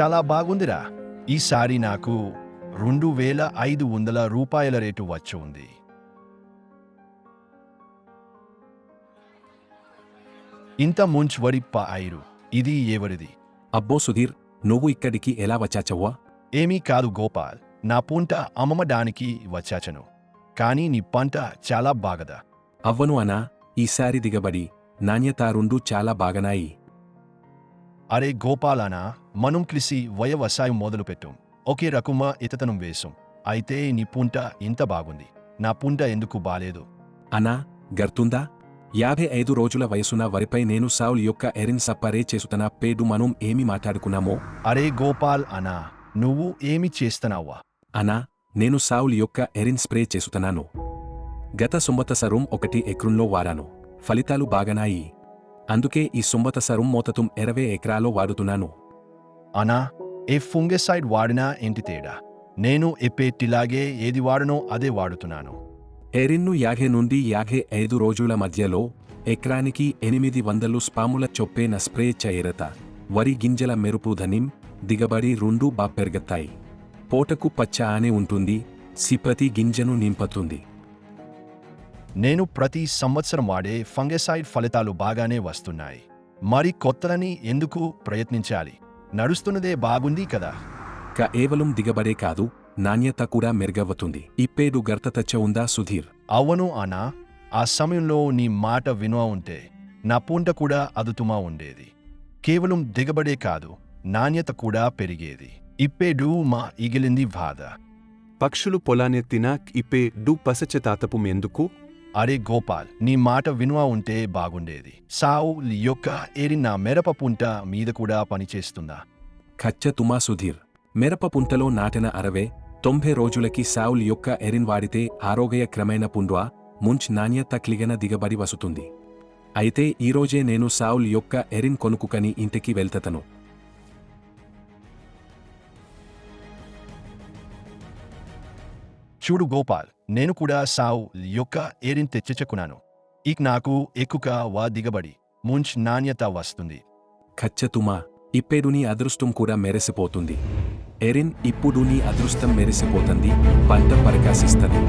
చాలా బాగుందిరా. ఈసారి నాకు రెండు వేల ఐదు వందల రూపాయల రేటు వచ్చి ఉంది. ఇంత ముంచ్ వరి ఐరు. ఇది ఎవరిది? అబ్బో సుధీర్ నువ్వు ఇక్కడికి ఎలా వచ్చాచవ్వా? ఏమీ కాదు గోపాల్. నా పంట అమ్మడానికి వచ్చాచను. కానీ నీ పంట చాలా బాగదా. అవ్వను అనా ఈసారి దిగబడి నాణ్యత రెండు చాలా బాగనాయి. అరే గోపాలనా మనం కలిసి వ్యవసాయం మొదలుపెట్టాం ఒకే రకమా ఇతతనం వేసాం. అయితే నీ పుంట ఇంత బాగుంది. నా పుంట ఎందుకు బాలేదు? అనా గర్తుందా? యాభై ఐదు రోజుల వయసున వరిపై నేను సావుల్ యొక్క ఎరిన్ సప్పరే చేసుతన పేడు మనం ఏమి మాట్లాడుకున్నామో? అరే గోపాల్ అనా నువ్వు ఏమి చేస్తున్నావా అనా నేను సావుల్ యొక్క ఎరిన్ స్ప్రే చేసుతున్నాను గత సంవత్సరం ఒకటి ఎకరంలో వాడాను ఫలితాలు బాగనాయి. అందుకే ఈ సంవత్సరం మొత్తం ఇరవై ఎకరాలో వాడుతున్నాను. అనా ఏ ఫుంగెసైడ్ వాడినా ఏంటి తేడా? నేను ఎప్పేటిలాగే ఏది వాడనో అదే వాడుతున్నాను. ఎరిన్ను యాభై నుండి యాభై ఐదు రోజుల మధ్యలో ఎకరానికి ఎనిమిది వందలు స్పాముల చొప్పేన స్ప్రే చేయరత వరి గింజల మెరుపుధనిం దిగబడి రెండు బా పెరగతాయి. పోటకు పచ్చ ఆనే ఉంటుంది సిపతి గింజను నింపుతుంది. నేను ప్రతి సంవత్సరం వాడే ఫంగెసైడ్ ఫలితాలు బాగానే వస్తున్నాయి. మరి కొత్తలని ఎందుకు ప్రయత్నించాలి? నడుస్తున్నదే బాగుంది కదా. కేవలం దిగబడే కాదు నాణ్యత కూడా మెరుగవుతుంది ఇప్పేడు గర్తతచ్చ ఉందా సుధీర్? అవును అనా ఆ సమయంలో నీ మాట వినువ ఉంటే నా పూంట కూడా అదుతుమా ఉండేది. కేవలం దిగబడే కాదు నాణ్యత కూడా పెరిగేది. ఇప్పేడు మా ఇగిలింది బాధ. పక్షులు పొలానెత్తినా ఇప్పే డు పసచతాతపు ఎందుకు అరే గోపాల్ నీ మాట వినువా ఉంటే బాగుండేది. సావు యొక్క ఏరి నా మెరప పుంట మీద కూడా పనిచేస్తుందా? ఖచ్చ తుమా సుధీర్ మిరప పుంటలో నాటిన అరవై తొంభై రోజులకి సావుల్ యొక్క ఎరిన్ వాడితే ఆరోగ్య క్రమేణ పుండ్వా ముంచ్ నాణ్యత క్లిగన దిగబడి వసుతుంది. అయితే ఈరోజే నేను సావుల్ యొక్క ఎరిన్ కొనుక్కుని ఇంటికి వెళ్తతను. చూడు గోపాల్ నేను కూడా సావు యొక్క ఏరిని తెచ్చుకున్నాను ఇక నాకు ఎక్కువ వా దిగబడి ముంచ్ నాణ్యత వస్తుంది. ఖచ్చ తుమా ఇప్పేడు నీ అదృష్టం కూడా మెరిసిపోతుంది. ఎరిన్ ఇప్పుడు నీ అదృష్టం మెరిసిపోతుంది పంట పరికాశిస్తుంది.